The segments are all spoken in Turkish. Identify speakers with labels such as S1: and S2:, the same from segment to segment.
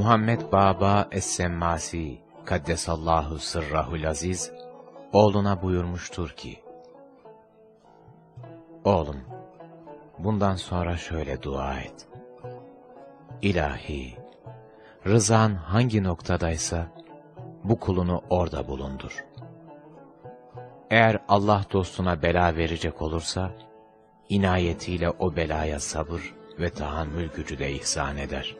S1: Muhammed Baba Es-Semmasi Kaddesallahu sırrahul aziz oğluna buyurmuştur ki Oğlum bundan sonra şöyle dua et. İlahi rızan hangi noktadaysa bu kulunu orada bulundur. Eğer Allah dostuna bela verecek olursa, inayetiyle o belaya sabır ve tahammül gücü de ihsan eder.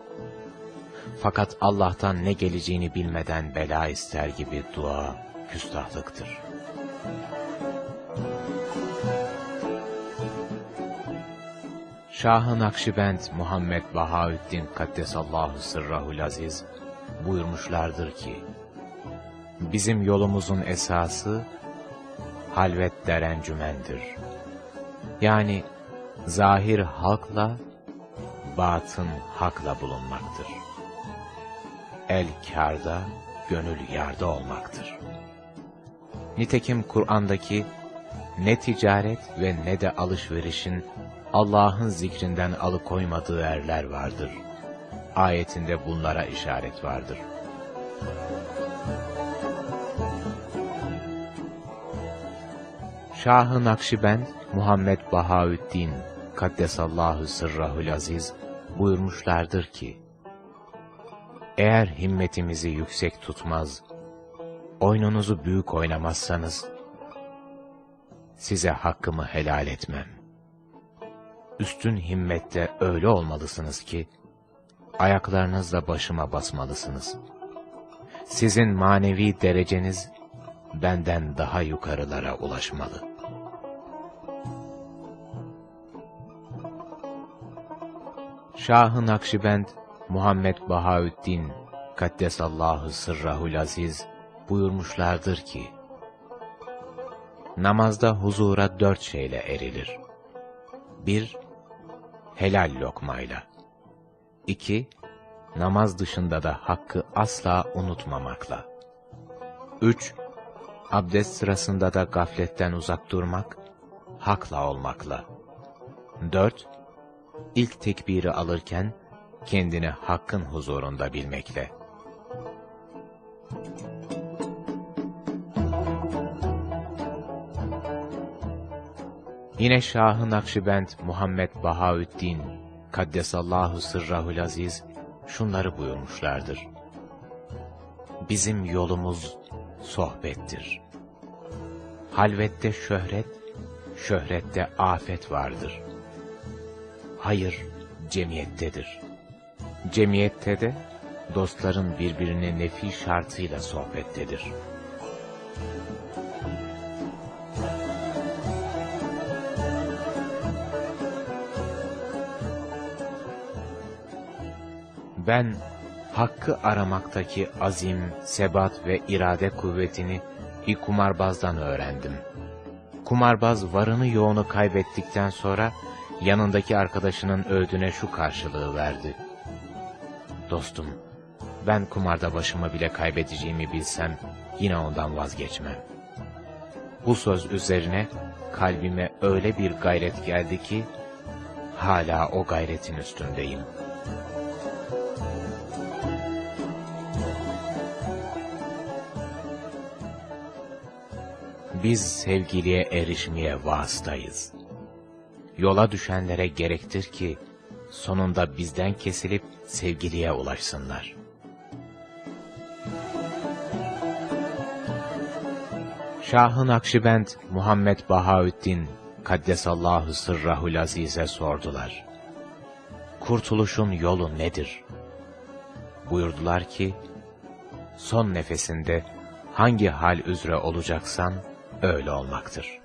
S1: Fakat Allah'tan ne geleceğini bilmeden bela ister gibi dua küstahlıktır. Şah-ı Nakşibend Muhammed Bahaüddin Kaddesallahu Sırrahul Aziz buyurmuşlardır ki, Bizim yolumuzun esası, halvet derencümendir. Yani zahir halkla, batın hakla bulunmaktır. El kârda, gönül yarda olmaktır. Nitekim Kur'an'daki ne ticaret ve ne de alışverişin Allah'ın zikrinden alıkoymadığı erler vardır. Ayetinde bunlara işaret vardır. Şah-ı Nakşibend Muhammed Bahaüddin Kaddesallahu sırrahul aziz buyurmuşlardır ki, Eğer himmetimizi yüksek tutmaz, oyununuzu büyük oynamazsanız, size hakkımı helal etmem. Üstün himmette öyle olmalısınız ki, ayaklarınızla başıma basmalısınız. Sizin manevi dereceniz, benden daha yukarılara ulaşmalı. Şah-ı Nakşibend Muhammed Bahaüddin Kaddesallahu sırrahul aziz buyurmuşlardır ki, Namazda huzura dört şeyle erilir. Bir, helal lokmayla. İki, namaz dışında da hakkı asla unutmamakla. Üç, abdest sırasında da gafletten uzak durmak, hakla olmakla. Dört, ilk tekbiri alırken kendini hakkın huzurunda bilmekle. Yine Şah-ı Nakşibend Muhammed Bahaüddin Kaddesallahu sırrahul aziz şunları buyurmuşlardır. Bizim yolumuz sohbettir. Halvette şöhret, şöhrette afet vardır. Hayır, cemiyettedir. Cemiyette de dostların birbirine nefi şartıyla sohbettedir. Ben hakkı aramaktaki azim, sebat ve irade kuvvetini bir kumarbazdan öğrendim. Kumarbaz varını yoğunu kaybettikten sonra yanındaki arkadaşının öğüdüne şu karşılığı verdi. Dostum, ben kumarda başımı bile kaybedeceğimi bilsem yine ondan vazgeçmem. Bu söz üzerine kalbime öyle bir gayret geldi ki hala o gayretin üstündeyim. Biz sevgiliye erişmeye vasıtayız. Yola düşenlere gerektir ki, sonunda bizden kesilip sevgiliye ulaşsınlar. Şah-ı Nakşibend Muhammed Bahaüddin Kaddesallahu sırrahul azize sordular. Kurtuluşun yolu nedir? Buyurdular ki, son nefesinde hangi hal üzere olacaksan öyle olmaktır.